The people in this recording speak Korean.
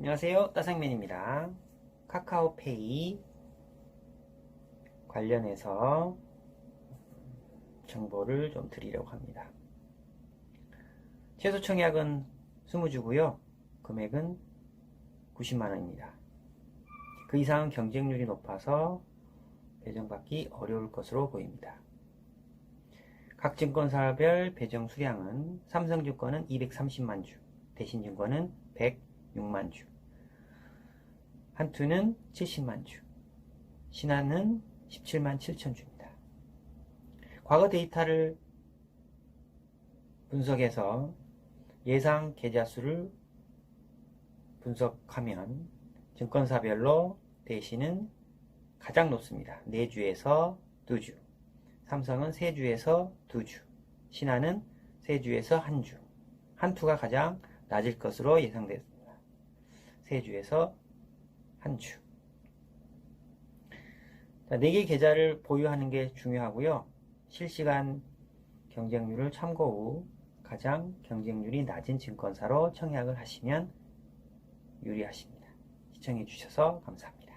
안녕하세요. 따상맨입니다. 카카오페이 관련해서 정보를 좀 드리려고 합니다. 최소 청약은 20주고요. 금액은 90만원입니다. 그 이상 경쟁률이 높아서 배정받기 어려울 것으로 보입니다. 각 증권사별 배정 수량은 삼성증권은 230만 주, 대신증권은 106만 주, 한투는 70만 주, 신한은 17만 7천 주입니다. 과거 데이터를 분석해서 예상 계좌 수를 분석하면 증권사별로 대신은 가장 높습니다. 4주에서 2주. 삼성은 3주에서 2주. 신한은 3주에서 1주. 한투가 가장 낮을 것으로 예상됐습니다. 3주에서 1주. 자, 4개 계좌를 보유하는 게 중요하고요. 실시간 경쟁률을 참고 후 가장 경쟁률이 낮은 증권사로 청약을 하시면 유리하십니다. 시청해 주셔서 감사합니다.